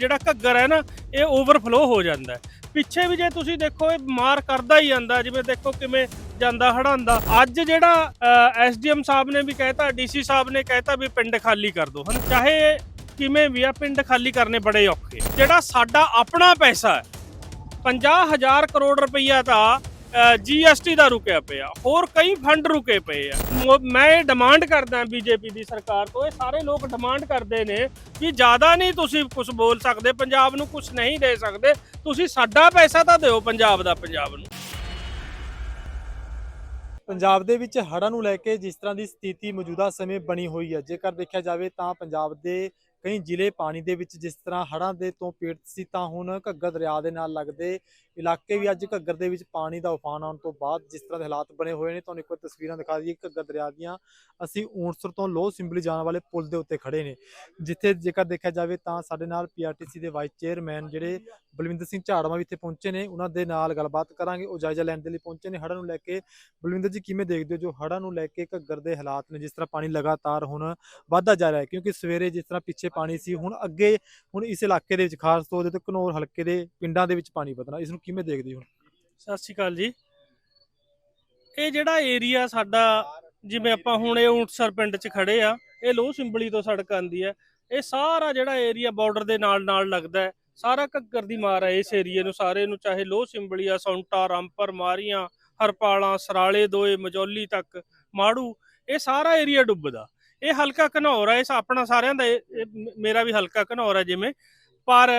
ਜਿਹੜਾ ਘੱਗਰ ਹੈ ਨਾ, ਇਹ ਓਵਰਫਲੋ ਹੋ ਜਾਂਦਾ ਪਿੱਛੇ ਵੀ ਜੇ ਤੁਸੀਂ ਦੇਖੋ, ਇਹ ਮਾਰ ਕਰਦਾ ਹੀ ਜਾਂਦਾ, ਜਿਵੇਂ ਦੇਖੋ ਕਿਵੇਂ ਜਾਂਦਾ ਹੜਾਂਦਾ ਅੱਜ ਜਿਹੜਾ ਐਸਡੀਐਮ ਸਾਹਿਬ ਨੇ ਵੀ ਕਹਿਤਾ ਡੀਸੀ ਸਾਹਿਬ ਨੇ ਕਹਿਤਾ ਵੀ ਪਿੰਡ ਖਾਲੀ ਕਰ ਦਿਓ। ਹਨ ਚਾਹੇ ਕਿਵੇਂ ਵੀ ਆ, ਪਿੰਡ ਖਾਲੀ ਕਰਨੇ ਬੜੇ ਔਖੇ। ਜਿਹੜਾ ਸਾਡਾ ਆਪਣਾ ਪੈਸਾ ਹੈ 50000 ਕਰੋੜ ਰੁਪਈਆ ਦਾ ਜੀਐਸਟੀ ਦਾ ਰੁਕਿਆ ਪਿਆ। ਹੋਰ ਕਈ ਫੰਡ ਰੁਕੇ ਪਏ ਆ। ਮੈਂ ਇਹ ਡਿਮਾਂਡ ਕਰਦਾ ਬੀਜੇਪੀ ਦੀ ਸਰਕਾਰ ਤੋਂ। ਇਹ ਸਾਰੇ ਲੋਕ ਡਿਮਾਂਡ ਕਰਦੇ ਨੇ ਕਿ ਜ਼ਿਆਦਾ ਨਹੀਂ ਤੁਸੀਂ ਕੁਝ ਬੋਲ ਸਕਦੇ, ਪੰਜਾਬ ਨੂੰ ਕੁਝ ਨਹੀਂ ਦੇ ਸਕਦੇ। ਤੁਸੀਂ ਸਾਡਾ ਪੈਸਾ ਤਾਂ ਦਿਓ ਪੰਜਾਬ ਦਾ, ਪੰਜਾਬ ਨੂੰ। ਪੰਜਾਬ ਦੇ ਵਿੱਚ ਹੜ੍ਹਾਂ ਨੂੰ ਲੈ ਕੇ ਜਿਸ ਤਰ੍ਹਾਂ ਦੀ ਸਥਿਤੀ ਮੌਜੂਦਾ ਸਮੇਂ ਬਣੀ ਹੋਈ ਹੈ ਜੇਕਰ ਦੇਖਿਆ ਜਾਵੇ ਤਾਂ ਪੰਜਾਬ ਦੇ ਕਈ ਜ਼ਿਲ੍ਹੇ ਪਾਣੀ ਦੇ ਵਿੱਚ ਜਿਸ ਤਰ੍ਹਾਂ ਹੜ੍ਹਾਂ ਦੇ ਤੋਂ ਪੀੜਤ ਸੀ, ਤਾਂ ਹੁਣ ਘੱਗਰ ਦਰਿਆ ਦੇ ਨਾਲ ਲੱਗਦੇ ਇਲਾਕੇ ਵੀ ਅੱਜ ਘੱਗਰ ਦੇ ਵਿੱਚ ਪਾਣੀ ਦਾ ਉਫਾਨ ਆਉਣ ਤੋਂ ਬਾਅਦ ਜਿਸ ਤਰ੍ਹਾਂ ਦੇ ਹਾਲਾਤ ਬਣੇ ਹੋਏ ਨੇ, ਤੁਹਾਨੂੰ ਇੱਕ ਵਾਰ ਤਸਵੀਰਾਂ ਦਿਖਾ ਦਈਏ ਘੱਗਰ ਦਰਿਆ ਦੀਆਂ ਅਸੀਂ ਊਂਟਸਰ ਤੋਂ ਲੋਹ ਸਿੰਬਲੀ ਜਾਣ ਵਾਲੇ ਪੁਲ ਦੇ ਉੱਤੇ ਖੜੇ ਨੇ। ਜਿੱਥੇ ਜੇਕਰ ਦੇਖਿਆ ਜਾਵੇ ਤਾਂ ਸਾਡੇ ਨਾਲ ਪੀਆਰਟੀਸੀ ਦੇ ਵਾਈਸ ਚੇਅਰਮੈਨ ਜਿਹੜੇ ਬਲਵਿੰਦਰ ਸਿੰਘ ਝਾੜਵਾ ਵੀ ਇੱਥੇ ਪਹੁੰਚੇ ਨੇ, ਉਹਨਾਂ ਦੇ ਨਾਲ ਗੱਲਬਾਤ ਕਰਾਂਗੇ। ਉਹ ਜਾਇਜ਼ਾ ਲੈਣ ਦੇ ਲਈ ਪਹੁੰਚੇ ਨੇ। ਹੜ੍ਹਾਂ ਨੂੰ ਲੈ ਕੇ ਬਲਵਿੰਦਰ ਜੀ ਕਿਵੇਂ ਦੇਖਦੇ ਹੋ? ਜੋ ਹੜ੍ਹਾਂ ਨੂੰ ਲੈ ਕੇ ਘੱਗਰ ਦੇ ਹਾਲਾਤ ਨੇ, ਜਿਸ ਤਰ੍ਹਾਂ ਪਾਣੀ ਲਗਾਤਾਰ ਹੁਣ ਵੱਧਦਾ ਜਾ ਰਿਹਾ ਹੈ, ਕਿਉਂਕਿ ਸਵੇਰੇ ਜਿਸ ਤਰ੍ਹਾਂ ਪਿੱਛੇ ਪਾਣੀ ਸੀ, ਹੁਣ ਅੱਗੇ ਹੁਣ ਇਸ ਇਲਾਕੇ ਦੇ ਵਿੱਚ, ਖਾਸ ਤੌਰ ਤੇ ਘਨੌਰ ਹਲਕੇ ਦੇ ਪਿੰਡਾਂ ਦੇ ਵਿੱਚ ਪਾਣੀ ਵਧਣਾ, ਇਸ ਨੂੰ ਕਿਵੇਂ ਦੇਖਦੇ ਹੋ? ਸਤਿ ਸ਼੍ਰੀ ਅਕਾਲ ਜੀ। ਇਹ ਜਿਹੜਾ ਏਰੀਆ ਸਾਡਾ, ਜਿਵੇਂ ਆਪਾਂ ਹੁਣ ਇਹ ਊਂਟਸਰ ਪਿੰਡ 'ਚ ਖੜੇ ਆ, ਇਹ ਲੋਹ ਸਿੰਬਲੀ ਤੋਂ ਸੜਕ ਆਂਦੀ ਹੈ। ਇਹ ਸਾਰਾ ਜਿਹੜਾ ਏਰੀਆ ਬਾਰਡਰ ਦੇ ਨਾਲ ਨਾਲ ਲੱਗਦਾ ਹੈ। ਸਾਰਾ ਘੱਗਰ ਦੀ ਮਾਰ ਹੈ ਇਸ ਏਰੀਏ ਨੂੰ ਸਾਰੇ ਨੂੰ, ਚਾਹੇ ਲੋਹ ਸਿੰਬਲੀ ਆ, ਸੌਂਟਾ, ਰਾਮਪਰ, ਮਾਰੀਆਂ, ਹਰਪਾਲਾਂ, ਸਰਾਲੇ, ਦੋਏ, ਮਜੌਲੀ ਤੱਕ, ਮਾੜੂ, ਇਹ ਸਾਰਾ ਏਰੀਆ ਡੁੱਬਦਾ। ਇਹ ਹਲਕਾ ਘਨੌਰ ਹੈ ਇਸ ਆਪਣਾ ਸਾਰਿਆਂ ਦਾ ਮੇਰਾ ਵੀ ਹਲਕਾ ਘਨੌਰ ਹੈ ਜਿਵੇਂ। ਪਰ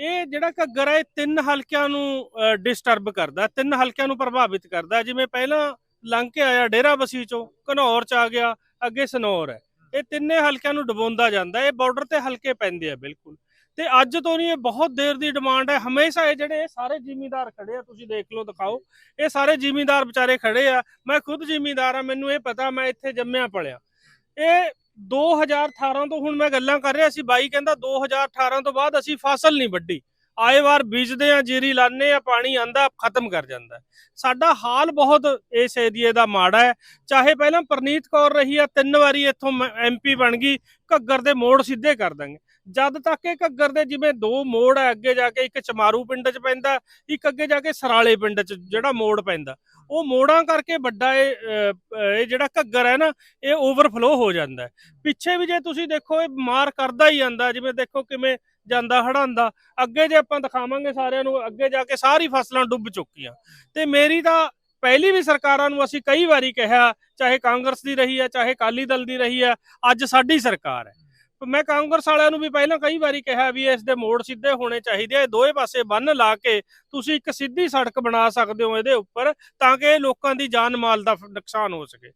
ਇਹ ਜਿਹੜਾ ਘੱਗਰ ਹੈ ਇਹ ਤਿੰਨ ਹਲਕਿਆਂ ਨੂੰ ਡਿਸਟਰਬ ਕਰਦਾ, ਤਿੰਨ ਹਲਕਿਆਂ ਨੂੰ ਪ੍ਰਭਾਵਿਤ ਕਰਦਾ। ਜਿਵੇਂ ਪਹਿਲਾਂ ਲੰਘ ਕੇ ਆਇਆ ਡੇਰਾ ਬਸੀ ਚੋਂ, ਘਨੌਰ ਚ ਆ ਗਿਆ, ਅੱਗੇ ਸਨੌਰ ਹੈ। ਇਹ ਤਿੰਨੇ ਹਲਕਿਆਂ ਨੂੰ ਡਬੋਂਦਾ ਜਾਂਦਾ, ਇਹ ਬਾਰਡਰ ਤੇ ਹਲਕੇ ਪੈਂਦੇ ਆ, ਬਿਲਕੁਲ। ਤੇ ਅੱਜ ਤੋਂ ਨਹੀਂ, ਇਹ ਬਹੁਤ ਦੇਰ ਦੀ ਡਿਮਾਂਡ ਹੈ। ਹਮੇਸ਼ਾ ਇਹ ਜਿਹੜੇ, ਇਹ ਸਾਰੇ ਜ਼ਿਮੀਂਦਾਰ ਖੜੇ ਆ, ਤੁਸੀਂ ਦੇਖ ਲਓ, ਦਿਖਾਓ। ਇਹ ਸਾਰੇ ਜ਼ਿਮੀਂਦਾਰ ਵਿਚਾਰੇ ਖੜੇ ਆ। ਮੈਂ ਖੁਦ ਜ਼ਿਮੀਂਦਾਰ ਆ, ਮੈਨੂੰ ਇਹ ਪਤਾ, ਮੈਂ ਇੱਥੇ ਜੰਮਿਆ ਪਲਿਆ ਇਹ 2018 ਤੋਂ ਹੁਣ ਮੈਂ ਗੱਲਾਂ ਕਰ ਰਿਹਾ ਸੀ ਬਾਈ ਕਹਿੰਦਾ 2018 ਤੋਂ ਬਾਅਦ ਅਸੀਂ ਫਸਲ ਨਹੀਂ ਵੱਢੀ। ਆਏ ਵਾਰ ਬੀਜਦੇ ਆ, ਜੀਰੀ ਲਾਣੇ ਆ, ਪਾਣੀ ਆਂਦਾ ਖਤਮ ਕਰ ਜਾਂਦਾ। ਸਾਡਾ ਹਾਲ ਬਹੁਤ ਇਸ ਏਰੀਏ ਦਾ ਮਾੜਾ ਹੈ। ਚਾਹੇ ਪਹਿਲਾਂ ਪ੍ਰਨੀਤ ਕੌਰ ਰਹੀ ਆ, ਤਿੰਨ ਵਾਰੀ ਇੱਥੋਂ ਐਮਪੀ ਬਣ ਗਈ, ਘੱਗਰ ਦੇ ਮੋੜ ਸਿੱਧੇ ਕਰ ਦਾਂਗੇ। ਜਦ ਤੱਕ ਇਹ ਘੱਗਰ ਦੇ ਜਿਵੇਂ ਦੋ ਮੋੜ ਹੈ ਅੱਗੇ ਜਾ ਕੇ ਇੱਕ ਚਮਾਰੂ ਪਿੰਡ 'ਚ ਪੈਂਦਾ, ਇੱਕ ਅੱਗੇ ਜਾ ਕੇ ਸਰਾਲੇ ਪਿੰਡ 'ਚ ਜਿਹੜਾ ਮੋੜ ਪੈਂਦਾ। ਉਹ ਮੋੜਾਂ ਕਰਕੇ ਵੱਡਾ ਇਹ ਇਹ ਜਿਹੜਾ ਘੱਗਰ ਹੈ ਨਾ, ਇਹ ਓਵਰਫਲੋ ਹੋ ਜਾਂਦਾ ਪਿੱਛੇ ਵੀ ਜੇ ਤੁਸੀਂ ਦੇਖੋ, ਇਹ ਮਾਰ ਕਰਦਾ ਹੀ ਜਾਂਦਾ, ਜਿਵੇਂ ਦੇਖੋ ਕਿਵੇਂ ਜਾਂਦਾ ਹੜਾਂਦਾ। ਅੱਗੇ ਜੇ ਆਪਾਂ ਦਿਖਾਵਾਂਗੇ ਸਾਰਿਆਂ ਨੂੰ, ਅੱਗੇ ਜਾ ਕੇ ਸਾਰੀ ਫਸਲਾਂ ਡੁੱਬ ਚੁੱਕੀਆਂ। ਤੇ ਮੇਰੀ ਤਾਂ ਪਹਿਲੀ ਵੀ ਸਰਕਾਰਾਂ ਨੂੰ ਅਸੀਂ ਕਈ ਵਾਰੀ ਕਿਹਾ, ਚਾਹੇ ਕਾਂਗਰਸ ਦੀ ਰਹੀ ਹੈ, ਚਾਹੇ ਅਕਾਲੀ ਦਲ ਦੀ ਰਹੀ ਹੈ, ਅੱਜ ਸਾਡੀ ਸਰਕਾਰ ਹੈ। ਮੈਂ ਕਾਂਗਰਸ ਵਾਲਿਆਂ ਨੂੰ ਵੀ ਪਹਿਲਾਂ ਕਈ ਵਾਰੀ ਕਿਹਾ ਵੀ ਇਸ ਦੇ ਮੋੜ ਸਿੱਧੇ ਹੋਣੇ ਚਾਹੀਦੇ ਆ ਦੋਵੇਂ ਪਾਸੇ ਬੰਨ ਲਾ ਕੇ ਤੁਸੀਂ ਇੱਕ ਸਿੱਧੀ ਸੜਕ ਬਣਾ ਸਕਦੇ ਹੋ ਇਹਦੇ ਉੱਪਰ ਤਾਂ ਕਿ ਲੋਕਾਂ ਦੀ ਜਾਨ ਮਾਲ ਦਾ ਨੁਕਸਾਨ ਹੋ ਸਕੇ।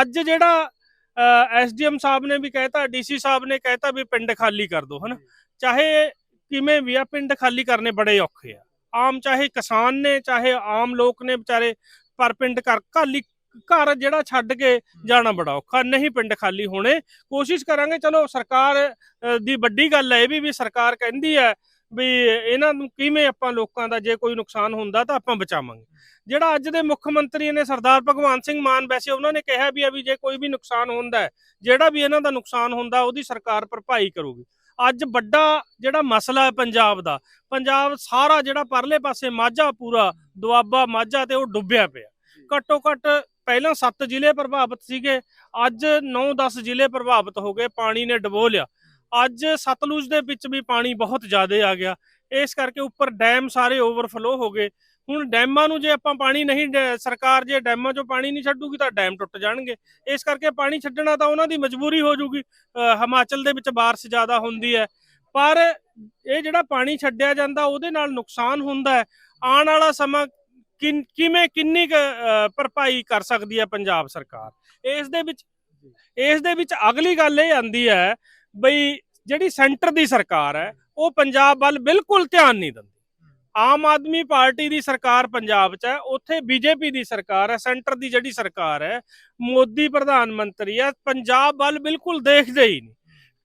ਅੱਜ ਜਿਹੜਾ ਐਸਡੀਐਮ ਸਾਹਿਬ ਨੇ ਵੀ ਕਹਿਤਾ ਡੀਸੀ ਸਾਹਿਬ ਨੇ ਕਹਿਤਾ ਵੀ ਪਿੰਡ ਖਾਲੀ ਕਰ ਦਿਓ ਹਨਾ? ਚਾਹੇ ਕਿਵੇਂ ਵੀ ਆ, ਪਿੰਡ ਖਾਲੀ ਕਰਨੇ ਬੜੇ ਔਖੇ ਆ। ਆਮ ਚਾਹੇ ਕਿਸਾਨ ਨੇ, ਚਾਹੇ ਆਮ ਲੋਕ ਨੇ ਵਿਚਾਰੇ, ਪਰ ਪਿੰਡ ਕਰ ਖਾਲੀ ਘਰ ਜਿਹੜਾ ਛੱਡ ਕੇ ਜਾਣਾ ਬੜਾ ਔਖਾ ਨਹੀਂ ਪਿੰਡ ਖਾਲੀ ਹੋਣੇ। ਕੋਸ਼ਿਸ਼ ਕਰਾਂਗੇ ਚਲੋ ਸਰਕਾਰ ਦੀ ਵੱਡੀ ਗੱਲ ਹੈ ਇਹ ਵੀ ਵੀ ਸਰਕਾਰ ਕਹਿੰਦੀ ਹੈ ਵੀ ਇਹਨਾਂ ਨੂੰ ਕਿਵੇਂ ਆਪਾਂ ਲੋਕਾਂ ਦਾ ਜੇ ਕੋਈ ਨੁਕਸਾਨ ਹੁੰਦਾ ਤਾਂ ਆਪਾਂ ਬਚਾਵਾਂਗੇ। ਜਿਹੜਾ ਅੱਜ ਦੇ ਮੁੱਖ ਮੰਤਰੀ ਨੇ ਸਰਦਾਰ ਭਗਵੰਤ ਸਿੰਘ ਮਾਨ ਵੈਸੇ ਉਹਨਾਂ ਨੇ ਕਿਹਾ ਵੀ ਆ ਵੀ ਜੇ ਕੋਈ ਵੀ ਨੁਕਸਾਨ ਹੁੰਦਾ ਜਿਹੜਾ ਵੀ ਇਹਨਾਂ ਦਾ ਨੁਕਸਾਨ ਹੁੰਦਾ ਉਹਦੀ ਸਰਕਾਰ ਭਰਪਾਈ ਕਰੂਗੀ। ਅੱਜ ਵੱਡਾ ਜਿਹੜਾ ਮਸਲਾ ਹੈ ਪੰਜਾਬ ਦਾ ਪੰਜਾਬ ਸਾਰਾ ਜਿਹੜਾ ਪਰਲੇ ਪਾਸੇ ਮਾਝਾ ਪੂਰਾ ਦੁਆਬਾ ਮਾਝਾ ਤੇ ਉਹ ਡੁੱਬਿਆ ਪਿਆ। ਘੱਟੋ ਘੱਟ ਪਹਿਲਾਂ 7 ਜ਼ਿਲ੍ਹੇ ਪ੍ਰਭਾਵਿਤ ਸੀਗੇ, ਅੱਜ 9-10 ਜ਼ਿਲ੍ਹੇ ਪ੍ਰਭਾਵਿਤ ਹੋ ਗਏ, ਪਾਣੀ ਨੇ ਡਬੋ ਲਿਆ। ਅੱਜ ਸਤਲੁਜ ਦੇ ਵਿੱਚ ਵੀ ਪਾਣੀ ਬਹੁਤ ਜ਼ਿਆਦਾ ਆ ਗਿਆ। ਇਸ ਕਰਕੇ ਉੱਪਰ ਡੈਮ ਸਾਰੇ ਓਵਰਫਲੋ ਹੋ ਗਏ। ਹੁਣ ਡੈਮਾਂ ਨੂੰ ਜੇ ਆਪਾਂ ਪਾਣੀ ਨਹੀਂ ਡ- ਸਰਕਾਰ ਜੇ ਡੈਮਾਂ 'ਚੋਂ ਪਾਣੀ ਨਹੀਂ ਛੱਡੂਗੀ ਤਾਂ ਡੈਮ ਟੁੱਟ ਜਾਣਗੇ। ਇਸ ਕਰਕੇ ਪਾਣੀ ਛੱਡਣਾ ਤਾਂ ਉਹਨਾਂ ਦੀ ਮਜਬੂਰੀ ਹੋ ਜਾਊਗੀ। ਹਿਮਾਚਲ ਦੇ ਵਿੱਚ ਬਾਰਿਸ਼ ਜ਼ਿਆਦਾ ਹੁੰਦੀ ਹੈ। ਪਰ ਇਹ ਜਿਹੜਾ ਪਾਣੀ ਛੱਡਿਆ ਜਾਂਦਾ, ਉਹਦੇ ਨਾਲ ਨੁਕਸਾਨ ਹੁੰਦਾ ਹੈ। ਆਉਣ ਵਾਲਾ ਸਮਾਂ ਕਿਨ- ਕਿਵੇਂ ਕਿੰਨੀ ਕੁ, ਅ, ਭਰਪਾਈ ਕਰ ਸਕਦੀ ਹੈ ਪੰਜਾਬ ਸਰਕਾਰ? ਇਸ ਦੇ ਵਿੱਚ ਇਸ ਦੇ ਵਿੱਚ ਅਗਲੀ ਗੱਲ ਇਹ ਆਂਦੀ ਹੈ ਬਈ ਜਿਹੜੀ ਸੈਂਟਰ ਦੀ ਸਰਕਾਰ ਹੈ ਉਹ ਪੰਜਾਬ ਵੱਲ ਬਿਲਕੁਲ ਧਿਆਨ ਨਹੀਂ ਦਿੰਦੀ। ਆਮ ਆਦਮੀ ਪਾਰਟੀ ਦੀ ਸਰਕਾਰ ਪੰਜਾਬ 'ਚ ਹੈ ਉੱਥੇ ਬੀਜੇਪੀ ਦੀ ਸਰਕਾਰ ਹੈ ਸੈਂਟਰ ਦੀ ਜਿਹੜੀ ਸਰਕਾਰ ਹੈ ਮੋਦੀ ਪ੍ਰਧਾਨ ਮੰਤਰੀ ਹੈ ਪੰਜਾਬ ਵੱਲ ਬਿਲਕੁਲ ਦੇਖਦੇ ਹੀ ਨਹੀਂ।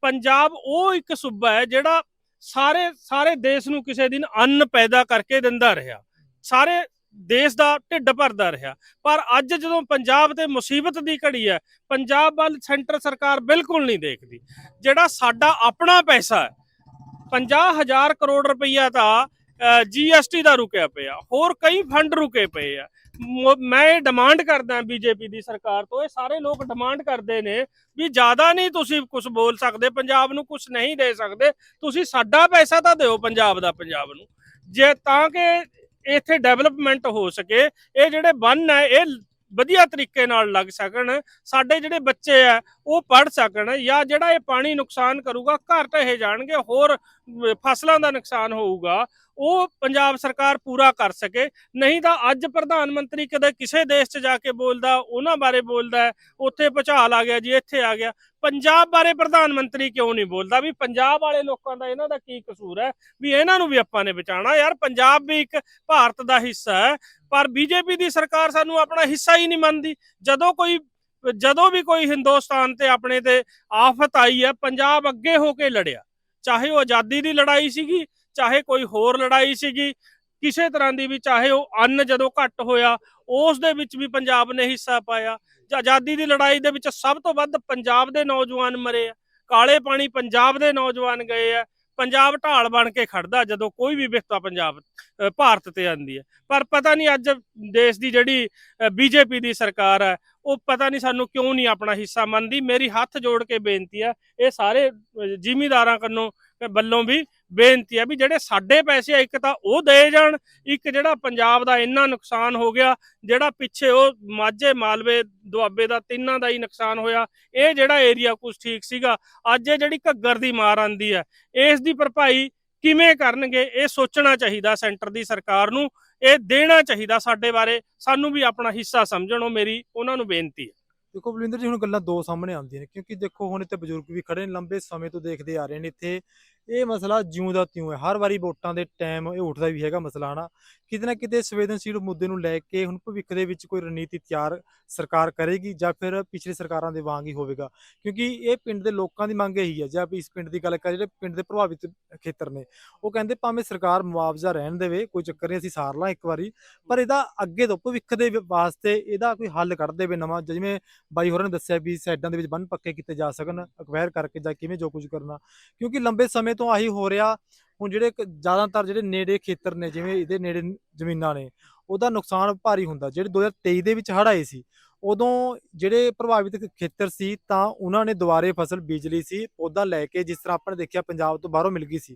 ਪੰਜਾਬ ਉਹ ਇੱਕ ਸੂਬਾ ਹੈ ਜਿਹੜਾ ਸਾਰੇ ਸਾਰੇ ਦੇਸ਼ ਨੂੰ ਕਿਸੇ ਦਿਨ ਅੰਨ ਪੈਦਾ ਕਰਕੇ ਦਿੰਦਾ ਰਿਹਾ। ਸਾਰੇ ਦੇਸ਼ ਦਾ ਢਿੱਡ ਭਰਦਾ ਰਿਹਾ। ਪਰ ਅੱਜ ਜਦੋਂ ਪੰਜਾਬ ਤੇ ਮੁਸੀਬਤ ਦੀ ਘੜੀ ਹੈ, ਪੰਜਾਬ ਵੱਲ ਸੈਂਟਰ ਸਰਕਾਰ ਬਿਲਕੁਲ ਨਹੀਂ ਦੇਖਦੀ। ਜਿਹੜਾ ਸਾਡਾ ਆਪਣਾ ਪੈਸਾ ਹੈ 50000 ਕਰੋੜ ਰੁਪਈਆ ਤਾਂ ਜੀਐਸਟੀ ਦਾ ਰੁਕਿਆ ਪਿਆ। ਹੋਰ ਕਈ ਫੰਡ ਰੁਕੇ ਪਏ ਆ। ਮੈਂ ਇਹ ਡਿਮਾਂਡ ਕਰਦਾ ਬੀਜੇਪੀ ਦੀ ਸਰਕਾਰ ਤੋਂ, ਇਹ ਸਾਰੇ ਲੋਕ ਡਿਮਾਂਡ ਕਰਦੇ ਨੇ ਵੀ ਜ਼ਿਆਦਾ ਨਹੀਂ ਤੁਸੀਂ ਕੁਝ ਬੋਲ ਸਕਦੇ, ਪੰਜਾਬ ਨੂੰ ਕੁਝ ਨਹੀਂ ਦੇ ਸਕਦੇ। ਤੁਸੀਂ ਸਾਡਾ ਪੈਸਾ ਤਾਂ ਦਿਓ ਪੰਜਾਬ ਦਾ, ਪੰਜਾਬ ਨੂੰ। ਜੇ ਤਾਂ ਕਿ ਇੱਥੇ ਡਿਵੈਲਪਮੈਂਟ ਹੋ ਸਕੇ, ਇਹ ਜਿਹੜੇ ਬੰਨ ਹੈ, ਇਹ ਵਧੀਆ ਤਰੀਕੇ ਨਾਲ ਲੱਗ ਸਕਣ, ਸਾਡੇ ਜਿਹੜੇ ਬੱਚੇ ਆ ਉਹ ਪੜ ਸਕਣ ਜਾਂ ਜਿਹੜਾ ਇਹ ਪਾਣੀ ਨੁਕਸਾਨ ਕਰੂਗਾ, ਘਰ ਢਹੇ ਜਾਣਗੇ, ਹੋਰ ਫਸਲਾਂ ਦਾ ਨੁਕਸਾਨ ਹੋਊਗਾ, ਉਹ ਪੰਜਾਬ ਸਰਕਾਰ ਪੂਰਾ ਕਰ ਸਕੇ। ਨਹੀਂ ਤਾਂ ਅੱਜ ਪ੍ਰਧਾਨ ਮੰਤਰੀ ਕਦੇ ਕਿਸੇ ਦੇਸ਼ 'ਚ ਜਾ ਕੇ ਬੋਲਦਾ, ਉਹਨਾਂ ਬਾਰੇ ਬੋਲਦਾ ਉੱਥੇ ਭੁਚਾਲ ਆ ਗਿਆ ਜੀ, ਇੱਥੇ ਆ ਗਿਆ। ਪੰਜਾਬ ਬਾਰੇ ਪ੍ਰਧਾਨ ਮੰਤਰੀ ਕਿਉਂ ਨਹੀਂ ਬੋਲਦਾ? ਵੀ ਪੰਜਾਬ ਵਾਲੇ ਲੋਕਾਂ ਦਾ ਇਹਨਾਂ ਦਾ ਕੀ ਕਸੂਰ ਹੈ? ਵੀ ਇਹਨਾਂ ਨੂੰ ਵੀ ਆਪਾਂ ਨੇ ਬਚਾਉਣਾ। ਯਾਰ, ਪੰਜਾਬ ਵੀ ਇੱਕ ਭਾਰਤ ਦਾ ਹਿੱਸਾ ਹੈ, ਪਰ ਬੀਜੇਪੀ ਦੀ ਸਰਕਾਰ ਸਾਨੂੰ ਆਪਣਾ ਹਿੱਸਾ ਹੀ ਨਹੀਂ ਮੰਨਦੀ। ਜਦੋਂ ਕੋਈ, ਜਦੋਂ ਵੀ ਕੋਈ ਹਿੰਦੁਸਤਾਨ ਤੇ ਆਪਣੇ ਤੇ ਆਫਤ ਆਈ ਹੈ, ਪੰਜਾਬ ਅੱਗੇ ਹੋ ਕੇ ਲੜਿਆ। ਚਾਹੇ ਉਹ ਆਜ਼ਾਦੀ ਦੀ ਲੜਾਈ ਸੀਗੀ, ਚਾਹੇ ਕੋਈ ਹੋਰ ਲੜਾਈ ਸੀਗੀ, ਕਿਸੇ ਤਰ੍ਹਾਂ ਦੀ ਵੀ ਚਾਹੇ ਉਹ ਅੰਨ ਜਦੋਂ ਘੱਟ ਹੋਇਆ, ਉਸ ਦੇ ਵਿੱਚ ਵੀ ਪੰਜਾਬ ਨੇ ਹਿੱਸਾ ਪਾਇਆ। ਆਜ਼ਾਦੀ ਦੀ ਲੜਾਈ ਦੇ ਵਿੱਚ ਸਭ ਤੋਂ ਵੱਧ ਪੰਜਾਬ ਦੇ ਨੌਜਵਾਨ ਮਰੇ ਆ। ਕਾਲੇ ਪਾਣੀ ਪੰਜਾਬ ਦੇ ਨੌਜਵਾਨ ਗਏ ਆ। ਪੰਜਾਬ ਢਾਲ ਬਣ ਕੇ ਖੜਦਾ ਜਦੋਂ ਕੋਈ ਵੀ ਵਿਪਤਾ ਪੰਜਾਬ ਭਾਰਤ ਤੇ ਆਂਦੀ ਹੈ। ਪਰ ਪਤਾ ਨਹੀਂ ਅੱਜ ਦੇਸ਼ ਦੀ ਜਿਹੜੀ ਬੀਜੇਪੀ ਦੀ ਸਰਕਾਰ ਹੈ ਉਹ ਪਤਾ ਨਹੀਂ ਸਾਨੂੰ ਕਿਉਂ ਨਹੀਂ ਆਪਣਾ ਹਿੱਸਾ ਮੰਨਦੀ। ਮੇਰੀ ਹੱਥ ਜੋੜ ਕੇ ਬੇਨਤੀ ਆ, ਇਹ ਸਾਰੇ ਜ਼ਿਮੀਦਾਰਾਂ ਕੰਨੋਂ ਵੱਲੋਂ ਵੀ ਬੇਨਤੀ ਆ ਵੀ ਜਿਹੜੇ ਸਾਡੇ ਪੈਸੇ ਆ, ਇੱਕ ਤਾਂ ਉਹ ਦੇ ਜਾਣ, ਇੱਕ ਜਿਹੜਾ ਪੰਜਾਬ ਦਾ ਇੰਨਾ ਨੁਕਸਾਨ ਹੋ ਗਿਆ, ਜਿਹੜਾ ਪਿੱਛੇ ਉਹ ਮਾਝੇ, ਮਾਲਵੇ, ਦੁਆਬੇ ਦਾ ਤਿੰਨਾਂ ਦਾ ਹੀ ਨੁਕਸਾਨ ਹੋਇਆ, ਇਹ ਜਿਹੜਾ ਏਰੀਆ ਕੁਝ ਠੀਕ ਸੀਗਾ, ਅੱਜ ਇਹ ਜਿਹੜੀ ਘੱਗਰ ਦੀ ਮਾਰ ਆਂਦੀ ਹੈ ਇਸ ਦੀ ਭਰਪਾਈ ਕਿਵੇਂ ਕਰਨਗੇ, ਇਹ ਸੋਚਣਾ ਚਾਹੀਦਾ ਸੈਂਟਰ ਦੀ ਸਰਕਾਰ ਨੂੰ। ਇਹ ਦੇਣਾ ਚਾਹੀਦਾ ਸਾਡੇ ਬਾਰੇ, ਸਾਨੂੰ ਵੀ ਆਪਣਾ ਹਿੱਸਾ ਸਮਝਣ ਮੇਰੀ, ਉਹਨਾਂ ਨੂੰ ਬੇਨਤੀ ਹੈ। ਦੇਖੋ ਬਲਵਿੰਦਰ ਜੀ, ਹੁਣ ਗੱਲਾਂ ਦੋ ਸਾਹਮਣੇ ਆਉਂਦੀਆਂ ਨੇ, ਕਿਉਂਕਿ ਦੇਖੋ ਹੁਣ ਇੱਥੇ ਬਜ਼ੁਰਗ ਵੀ ਖੜੇ ਨੇ, ਲੰਬੇ ਸਮੇਂ ਤੋਂ ਦੇਖਦੇ ਆ ਰਹੇ ਨੇ ਇੱਥੇ। ਇਹ ਮਸਲਾ ਜਿਉਂ ਦਾ ਤਿਉਂ ਹੈ। ਹਰ ਵਾਰੀ ਵੋਟਾਂ ਦੇ ਟਾਈਮ ਇਹ ਉੱਠਦਾ ਵੀ ਹੈਗਾ ਮਸਲਾ, ਹਨਾ। ਕਿਤੇ ਨਾ ਕਿਤੇ ਸੰਵੇਦਨਸ਼ੀਲ ਮੁੱਦੇ ਨੂੰ ਲੈ ਕੇ ਹੁਣ ਭਵਿੱਖ ਦੇ ਵਿੱਚ ਕੋਈ ਰਣਨੀਤੀ ਤਿਆਰ ਸਰਕਾਰ ਕਰੇਗੀ ਜਾਂ ਫਿਰ ਪਿਛਲੇ ਸਰਕਾਰਾਂ ਦੇ ਵਾਂਗ ਹੀ ਹੋਵੇਗਾ। ਕਿਉਂਕਿ ਇਹ ਪਿੰਡ ਦੇ ਲੋਕਾਂ ਦੀ ਮੰਗ ਇਹੀ ਹੈ। ਜੇ ਆਪਾਂ ਇਸ ਪਿੰਡ ਦੀ ਗੱਲ ਕਰੀਏ, ਜਿਹੜੇ ਪਿੰਡ ਦੇ ਪ੍ਰਭਾਵਿਤ ਖੇਤਰ ਨੇ, ਉਹ ਕਹਿੰਦੇ ਭਾਵੇਂ ਸਰਕਾਰ ਮੁਆਵਜ਼ਾ ਰਹਿਣ ਦੇਵੇ, ਕੋਈ ਚੱਕਰ ਨਹੀਂ, ਅਸੀਂ ਸਾਰ ਲਾਂ ਇੱਕ ਵਾਰੀ, ਪਰ ਇਹਦਾ ਅੱਗੇ ਤੋਂ ਭਵਿੱਖ ਦੇ ਵਾਸਤੇ ਇਹਦਾ ਕੋਈ ਹੱਲ ਕੱਢ ਦੇਵੇ ਨਵਾਂ। ਜਿਵੇਂ ਬਾਈ ਹੋਰਾਂ ਨੇ ਦੱਸਿਆ ਵੀ ਸਾਈਡਾਂ ਦੇ ਵਿੱਚ ਬੰਨ ਪੱਕੇ ਕੀਤੇ ਜਾ ਸਕਣ, ਅਕਵਾਇਰ ਕਰਕੇ ਜਾਂ ਕਿਵੇਂ ਜੋ ਕੁਝ ਕਰਨਾ। ਕਿਉਂਕਿ ਲੰਬੇ ਸਮੇਂ ਤੋਂ ਆਹੀ ਹੋ ਰਿਹਾ, ਹੁਣ ਜਿਹੜੇ ਜ਼ਿਆਦਾਤਰ ਜਿਹੜੇ ਨੇੜੇ ਖੇਤਰ ਨੇ, ਜਿਵੇਂ ਇਹਦੇ ਨੇੜੇ ਜ਼ਮੀਨਾਂ ਨੇ, ਉਹਦਾ ਨੁਕਸਾਨ ਭਾਰੀ ਹੁੰਦਾ। ਜਿਹੜੇ 2023 ਦੇ ਵਿੱਚ ਹੜ੍ਹ ਆਏ ਸੀ, ਉਦੋਂ ਜਿਹੜੇ ਪ੍ਰਭਾਵਿਤ ਖੇਤਰ ਸੀ, ਤਾਂ ਉਹਨਾਂ ਨੇ ਦੁਬਾਰੇ ਫਸਲ ਬੀਜ ਲਈ ਸੀ, ਪੌਦਾ ਲੈ ਕੇ ਜਿਸ ਤਰ੍ਹਾਂ ਆਪਾਂ ਨੇ ਦੇਖਿਆ ਪੰਜਾਬ ਤੋਂ ਬਾਹਰੋਂ ਮਿਲ ਗਈ ਸੀ।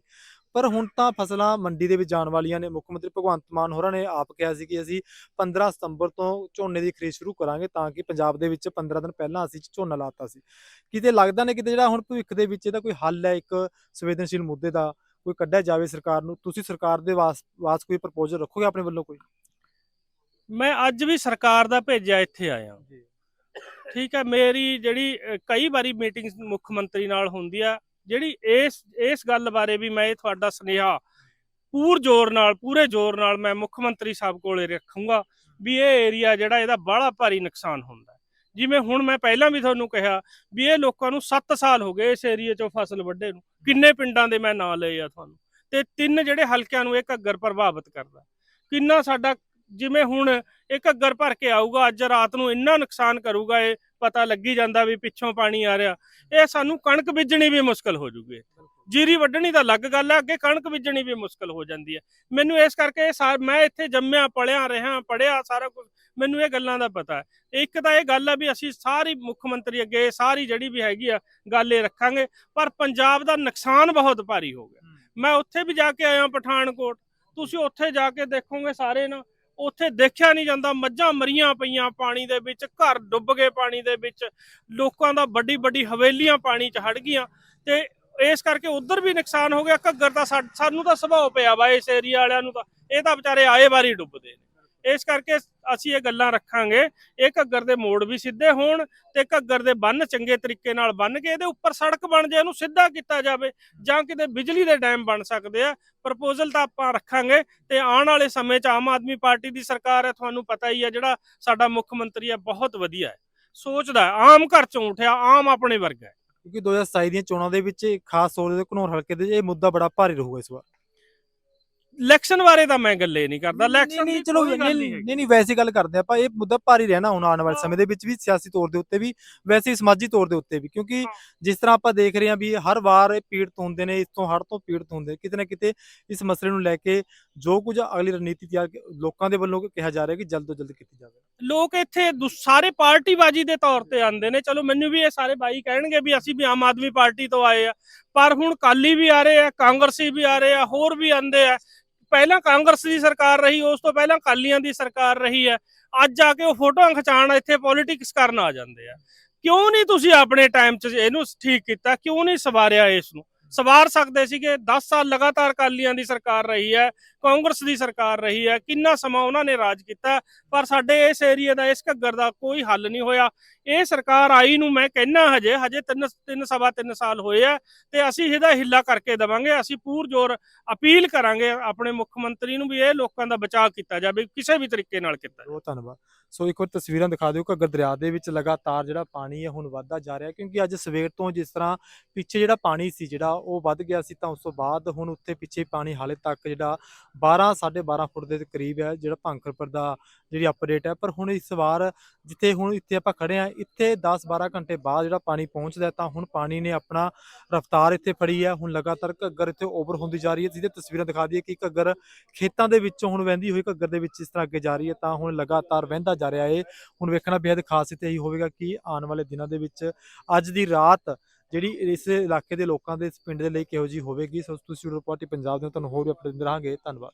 ਪਰ ਹੁਣ ਤਾਂ ਫਸਲਾਂ ਮੰਡੀ ਦੇ ਵਿੱਚ ਜਾਣ ਵਾਲੀਆਂ ਨੇ ਮੁੱਖ ਮੰਤਰੀ ਭਗਵੰਤ ਮਾਨ ਹੋਰਾਂ ਨੇ ਆਪ ਕਿਹਾ ਸੀ ਕਿ ਅਸੀਂ 15 ਸਤੰਬਰ ਤੋਂ ਝੋਨੇ ਦੀ ਖਰੀਦ ਸ਼ੁਰੂ ਕਰਾਂਗੇ ਤਾਂ ਕਿ ਪੰਜਾਬ ਦੇ ਵਿੱਚ 15 ਦਿਨ ਪਹਿਲਾਂ ਅਸੀਂ ਝੋਨਾ ਲਾਤਾ ਸੀ। ਕਿਤੇ ਲੱਗਦਾ ਨੇ ਕਿਤੇ ਜਿਹੜਾ ਹੁਣ ਭਵਿੱਖ ਦੇ ਵਿੱਚ ਇਹਦਾ ਕੋਈ ਹੱਲ ਹੈ ਇੱਕ ਸੰਵੇਦਨਸ਼ੀਲ ਮੁੱਦੇ ਦਾ ਕੋਈ ਕੱਢਿਆ ਜਾਵੇ ਸਰਕਾਰ ਨੂੰ ਤੁਸੀਂ ਸਰਕਾਰ ਦੇ ਵਾਸ ਵਾਸ ਕੋਈ ਪ੍ਰਪੋਜ਼ਲ ਰੱਖੋਗੇ ਆਪਣੇ ਵੱਲੋਂ ਕੋਈ? ਮੈਂ ਅੱਜ ਵੀ ਸਰਕਾਰ ਦਾ ਭੇਜਿਆ ਇੱਥੇ ਆਇਆ। ਠੀਕ ਹੈ ਮੇਰੀ ਜਿਹੜੀ ਕਈ ਵਾਰੀ ਮੀਟਿੰਗ ਮੁੱਖ ਮੰਤਰੀ ਨਾਲ ਹੁੰਦੀ ਆ ਜਿਹੜੀ ਇਸ ਇਸ ਗੱਲ ਬਾਰੇ ਵੀ ਮੈਂ ਇਹ ਤੁਹਾਡਾ ਸੁਨੇਹਾ ਪੂਰ ਜ਼ੋਰ ਨਾਲ, ਪੂਰੇ ਜ਼ੋਰ ਨਾਲ ਮੈਂ ਮੁੱਖ ਮੰਤਰੀ ਸਾਹਿਬ ਕੋਲੇ ਰੱਖੂੰਗਾ ਵੀ ਇਹ ਏਰੀਆ ਜਿਹੜਾ ਇਹਦਾ ਬੜਾ ਭਾਰੀ ਨੁਕਸਾਨ ਹੁੰਦਾ ਜਿਵੇਂ ਹੁਣ ਮੈਂ ਪਹਿਲਾਂ ਵੀ ਤੁਹਾਨੂੰ ਕਿਹਾ ਵੀ ਇਹ ਲੋਕਾਂ ਨੂੰ 7 ਸਾਲ ਹੋ ਗਏ ਇਸ ਏਰੀਏ 'ਚੋਂ ਫਸਲ ਵੱਢੇ ਨੂੰ। ਕਿੰਨੇ ਪਿੰਡਾਂ ਦੇ ਮੈਂ ਨਾਂ ਲਏ ਆ ਤੁਹਾਨੂੰ। ਤੇ ਤਿੰਨ ਜਿਹੜੇ ਹਲਕਿਆਂ ਨੂੰ ਇਹ ਘੱਗਰ ਪ੍ਰਭਾਵਿਤ ਕਰਦਾ ਕਿੰਨਾ ਸਾਡਾ ਜਿਵੇਂ ਹੁਣ ਇਹ ਘੱਗਰ ਭਰ ਕੇ ਆਊਗਾ, ਅੱਜ ਰਾਤ ਨੂੰ ਇੰਨਾ ਨੁਕਸਾਨ ਕਰੂਗਾ ਇਹ ਪਤਾ ਲੱਗੀ ਜਾਂਦਾ ਵੀ ਪਿੱਛੋਂ ਪਾਣੀ ਆ ਰਿਹਾ। ਇਹ ਸਾਨੂੰ ਕਣਕ ਬੀਜਣੀ ਵੀ ਮੁਸ਼ਕਲ ਹੋ ਜੂਗੀ। ਜੀਰੀ ਵੱਢਣੀ ਤਾਂ ਅਲੱਗ ਗੱਲ ਹੈ ਅੱਗੇ ਕਣਕ ਬੀਜਣੀ ਵੀ ਮੁਸ਼ਕਲ ਹੋ ਜਾਂਦੀ ਹੈ ਮੈਨੂੰ ਇਸ ਕਰਕੇ ਮੈਂ ਇੱਥੇ ਜੰਮਿਆ ਪਲਿਆ ਰਿਹਾ ਪੜਿਆ ਸਾਰਾ ਕੁਝ ਮੈਨੂੰ ਇਹ ਗੱਲਾਂ ਦਾ ਪਤਾ ਹੈ। ਇੱਕ ਤਾਂ ਇਹ ਗੱਲ ਹੈ ਵੀ ਅਸੀਂ ਸਾਰੀ ਮੁੱਖ ਮੰਤਰੀ ਅੱਗੇ ਸਾਰੀ ਜਿਹੜੀ ਵੀ ਹੈਗੀ ਆ ਗੱਲ ਇਹ ਰੱਖਾਂਗੇ ਪਰ ਪੰਜਾਬ ਦਾ ਨੁਕਸਾਨ ਬਹੁਤ ਭਾਰੀ ਹੋ ਗਿਆ। ਮੈਂ ਉੱਥੇ ਵੀ ਜਾ ਕੇ ਆਇਆ ਪਠਾਨਕੋਟ। ਤੁਸੀਂ ਉੱਥੇ ਜਾ ਕੇ ਦੇਖੋਗੇ ਸਾਰੇ ਨਾ। ਉੱਥੇ ਦੇਖਿਆ ਨਹੀਂ ਜਾਂਦਾ, ਮੱਝਾਂ ਮਰੀਆਂ ਪਈਆਂ ਪਾਣੀ ਦੇ ਵਿੱਚ, ਘਰ ਡੁੱਬ ਗਏ ਪਾਣੀ ਦੇ ਵਿੱਚ, ਲੋਕਾਂ ਦਾ ਵੱਡੀ ਵੱਡੀ ਹਵੇਲੀਆਂ ਪਾਣੀ 'ਚ ਹੜ ਗਈਆਂ ਤੇ ਇਸ ਕਰਕੇ ਉਧਰ ਵੀ ਨੁਕਸਾਨ ਹੋ ਗਿਆ, ਘੱਗਰ ਦਾ ਸਾ- ਸਾਨੂੰ ਤਾਂ ਸੁਭਾਅ ਪਿਆ ਵਾ ਇਸ ਏਰੀਆ ਵਾਲਿਆਂ ਨੂੰ ਤਾਂ, ਇਹ ਤਾਂ ਵਿਚਾਰੇ ਆਏ ਵਾਰੀ ਡੁੱਬਦੇ ਨੇ। ਇਸ ਕਰਕੇ ਅਸੀਂ ਇਹ ਗੱਲਾਂ ਰੱਖਾਂਗੇ। ਇਹ ਘੱਗਰ ਦੇ ਮੋੜ ਵੀ ਸਿੱਧੇ ਹੋਣ ਤੇ ਘੱਗਰ ਦੇ ਬੰਨ ਚੰਗੇ ਤਰੀਕੇ ਨਾਲ ਬੰਨ ਕੇ ਇਹਦੇ ਉੱਪਰ ਸੜਕ ਬਣ ਜਾਏ ਇਹਨੂੰ ਸਿੱਧਾ ਕੀਤਾ ਜਾਵੇ ਜਾਂ ਕਿਤੇ ਬਿਜਲੀ ਦੇ ਡੈਮ ਬਣ ਸਕਦੇ ਆ। ਪ੍ਰਪੋਜ਼ਲ ਤਾਂ ਆਪਾਂ ਰੱਖਾਂਗੇ ਤੇ ਆਉਣ ਵਾਲੇ ਸਮੇਂ 'ਚ ਆਮ ਆਦਮੀ ਪਾਰਟੀ ਦੀ ਸਰਕਾਰ ਹੈ, ਤੁਹਾਨੂੰ ਪਤਾ ਹੀ ਹੈ ਜਿਹੜਾ ਸਾਡਾ ਮੁੱਖ ਮੰਤਰੀ ਹੈ, ਬਹੁਤ ਵਧੀਆ ਹੈ। ਸੋਚਦਾ ਆਮ ਘਰ ਚੋਂ ਉਠਿਆ ਆਮ ਆਪਣੇ ਵਰਗਾ ਹੈ। ਕਿਉਂਕਿ 2027 ਦੀਆਂ ਚੋਣਾਂ ਦੇ ਵਿੱਚ ਖਾਸ ਤੌਰ ਤੇ ਘਨੌਰ ਹਲਕੇ ਦੇ ਇਹ ਮੁੱਦਾ ਬੜਾ ਭਾਰੀ ਰਹੂਗਾ ਇਸ ਵਾਰ। ਇਲੈਕਸ਼ਨ ਬਾਰੇ ਤਾਂ ਮੈਂ ਗੱਲੇ ਨਹੀਂ ਕਰਦਾ ਇਲੈਕਸ਼ਨ ਨਹੀਂ ਚਲੋ ਨਹੀਂ ਨਹੀਂ ਵੈਸੇ ਗੱਲ ਕਰਦੇ ਆਪਾਂ ਇਹ ਮੁੱਦਾ ਭਾਰੀ ਰਹਿਣਾ ਹੁਣ ਆਉਣ ਵਾਲੇ। ਸਮੇਂ ਦੇ ਵਿੱਚ ਵੀ ਸਿਆਸੀ ਤੌਰ ਦੇ ਉੱਤੇ ਵੀ ਵੈਸੇ ਸਮਾਜੀ ਤੌਰ ਦੇ ਉੱਤੇ ਵੀ ਕਿਉਂਕਿ। ਜਿਸ ਤਰ੍ਹਾਂ ਆਪਾਂ ਦੇਖ ਰਹੇ ਹਾਂ ਵੀ ਹਰ ਵਾਰ ਇਹ ਪੀੜਤ ਹੁੰਦੇ ਨੇ ਇਸ ਤੋਂ ਹੜ ਤੋਂ ਪੀੜਤ ਹੁੰਦੇ ਕਿਤੇ ਨਾ ਕਿਤੇ ਇਸ ਮਸਲੇ ਨੂੰ ਲੈ ਕੇ ਜੋ ਕੁਝ ਅਗਲੀ ਰਣਨੀਤੀ ਤਿਆਰ ਲੋਕਾਂ ਦੇ ਵੱਲੋਂ ਕਿਹਾ ਜਾ ਰਿਹਾ ਕਿ ਜਲਦ ਤੋਂ ਜਲਦ ਕੀਤੀ ਜਾਵੇ ਲੋਕ ਇੱਥੇ ਸਾਰੇ ਪਾਰਟੀਬਾਜੀ ਦੇ ਤੌਰ ਤੇ ਆਉਂਦੇ ਨੇ ਚਲੋ ਮੈਨੂੰ ਵੀ ਇਹ ਸਾਰੇ ਬਾਈ ਕਹਿਣਗੇ ਵੀ ਅਸੀਂ ਵੀ ਆਮ ਆਦਮੀ ਪਾਰਟੀ ਤੋਂ ਆਏ ਆ ਪਰ ਹੁਣ ਕਾਲੀ ਵੀ ਆ ਰਹੇ ਆ ਕਾਂਗਰਸੀ ਵੀ ਆ ਰਹੇ ਆ ਹੋਰ ਵੀ ਆਂਦੇ ਆ ਪਹਿਲਾਂ ਕਾਂਗਰਸ ਦੀ ਸਰਕਾਰ ਰਹੀ, ਉਸ ਤੋਂ ਪਹਿਲਾਂ ਕਾਲੀਆਂ ਦੀ ਸਰਕਾਰ ਰਹੀ ਹੈ। ਅੱਜ ਆ ਕੇ ਉਹ ਫੋਟੋਆਂ ਖਿਚਾਣ ਇੱਥੇ ਪੋਲਿਟਿਕਸ ਕਰਨ ਆ ਜਾਂਦੇ ਆ। ਕਿਉਂ ਨਹੀਂ ਤੁਸੀਂ ਆਪਣੇ ਟਾਈਮ 'ਚ ਇਹਨੂੰ ਠੀਕ ਕੀਤਾ? ਕਿਉਂ ਨਹੀਂ ਸਵਾਰਿਆ ਇਸ ਨੂੰ ਸਵਾਰ ਸਕਦੇ ਸੀਗੇ 10 ਸਾਲ ਲਗਾਤਾਰ ਕਾਲੀਆਂ ਦੀ ਸਰਕਾਰ ਰਹੀ ਹੈ, ਕਾਂਗਰਸ ਦੀ ਸਰਕਾਰ ਰਹੀ ਹੈ, ਕਿੰਨਾ ਸਮਾਂ ਉਹਨਾਂ ਨੇ ਰਾਜ ਕੀਤਾ, ਪਰ ਸਾਡੇ ਇਸ ਏਰੀਆ ਦਾ, ਇਸ ਘੱਗਰ ਦਾ ਕੋਈ ਹੱਲ ਨਹੀਂ ਹੋਇਆ। ਇਹ ਸਰਕਾਰ ਆਈ ਨੂੰ ਮੈਂ ਕਹਿਣਾ ਹਜੇ ਹਜੇ ਤਿੰਨ ਤਿੰਨ ਸਵਾ ਤਿੰਨ ਸਾਲ ਹੋਏ ਆ ਤੇ ਅਸੀਂ ਇਹਦਾ ਹਿੱਲਾ ਕਰਕੇ ਦਵਾਂਗੇ, ਅਸੀਂ ਪੂਰ ਜ਼ੋਰ ਅਪੀਲ ਕਰਾਂਗੇ ਆਪਣੇ ਮੁੱਖ ਮੰਤਰੀ ਨੂੰ ਵੀ ਇਹ ਲੋਕਾਂ ਦਾ ਬਚਾਅ ਕੀਤਾ ਜਾਵੇ, ਕਿਸੇ ਵੀ ਤਰੀਕੇ ਨਾਲ ਕੀਤਾ ਜਾਵੇ। ਬਹੁਤ ਧੰਨਵਾਦ। ਸੋ ਇੱਕ ਵਾਰ ਤਸਵੀਰਾਂ ਦਿਖਾ ਦਿਓ ਘੱਗਰ ਦਰਿਆ ਦੇ ਵਿੱਚ ਲਗਾਤਾਰ ਜਿਹੜਾ ਪਾਣੀ ਹੈ ਹੁਣ ਵੱਧਦਾ ਜਾ ਰਿਹਾ, ਕਿਉਂਕਿ ਅੱਜ ਸਵੇਰ ਤੋਂ ਜਿਸ ਤਰ੍ਹਾਂ ਪਿੱਛੇ ਜਿਹੜਾ ਪਾਣੀ ਸੀ ਜਿਹੜਾ ਉਹ ਵੱਧ ਗਿਆ ਸੀ, ਤਾਂ ਉਸ ਤੋਂ ਬਾਅਦ ਹੁਣ ਉੱਥੇ ਪਿੱਛੇ ਪਾਣੀ ਹਾਲੇ ਤੱਕ ਜਿਹੜਾ 12 12.5 ਫੁੱਟ ਦੇ ਕਰੀਬ ਹੈ, ਜਿਹੜਾ ਭਾਂਖਰਪੁਰ ਦਾ ਜਿਹੜੀ ਅਪਡੇਟ ਹੈ। ਪਰ ਹੁਣ ਇਸ ਵਾਰ ਜਿੱਥੇ ਹੁਣ ਇੱਥੇ ਆਪਾਂ ਖੜੇ ਆ ਇੱਥੇ 10 12 ਘੰਟੇ ਬਾਅਦ ਜਿਹੜਾ ਪਾਣੀ ਪਹੁੰਚਦਾ ਤਾਂ ਹੁਣ ਪਾਣੀ ਨੇ ਆਪਣਾ ਰਫ਼ਤਾਰ ਇੱਥੇ ਫੜੀ ਹੈ। ਹੁਣ ਲਗਾਤਾਰ ਘੱਗਰ ਇੱਥੇ ਓਵਰ ਹੁੰਦੀ ਜਾ ਰਹੀ ਹੈ। ਜਿਹਦੇ ਤਸਵੀਰਾਂ ਦਿਖਾ ਦਈਏ ਕਿ ਘੱਗਰ ਖੇਤਾਂ ਦੇ ਵਿੱਚੋਂ ਹੁਣ ਵਹਿੰਦੀ ਹੋਈ ਘੱਗਰ ਦੇ ਵਿੱਚ ਇਸ ਤਰ੍ਹਾਂ ਅੱਗੇ ਜਾ ਰਹੀ ਹੈ। ਤਾਂ ਹੁਣ ਲਗਾਤਾਰ ਵਹਿੰਦਾ ਜਾ ਰਿਹਾ ਹੈ। ਹੁਣ ਵੇਖਣਾ ਬੇहद ਖਾਸ ਇੱਥੇ ਇਹੀ ਹੋਵੇਗਾ ਕਿ ਆਉਣ ਵਾਲੇ ਦਿਨਾਂ ਦੇ ਵਿੱਚ ਅੱਜ ਦੀ ਰਾਤ ਜਿਹੜੀ ਇਸ ਇਲਾਕੇ ਦੇ ਲੋਕਾਂ ਦੇ ਇਸ ਪਿੰਡ ਦੇ ਲਈ ਕਿਹੋ ਜੀ ਹੋਵੇਗੀ। ਸੋ ਤੁਸੀਂ ਰਿਪੋਰਟ ਪੰਜਾਬ ਦੇ ਤੁਹਾਨੂੰ ਹੋਰ ਵੀ ਅਪਡੇਟ ਦਿੰਦੇ ਰਹਾਂਗੇ। ਧੰਨਵਾਦ।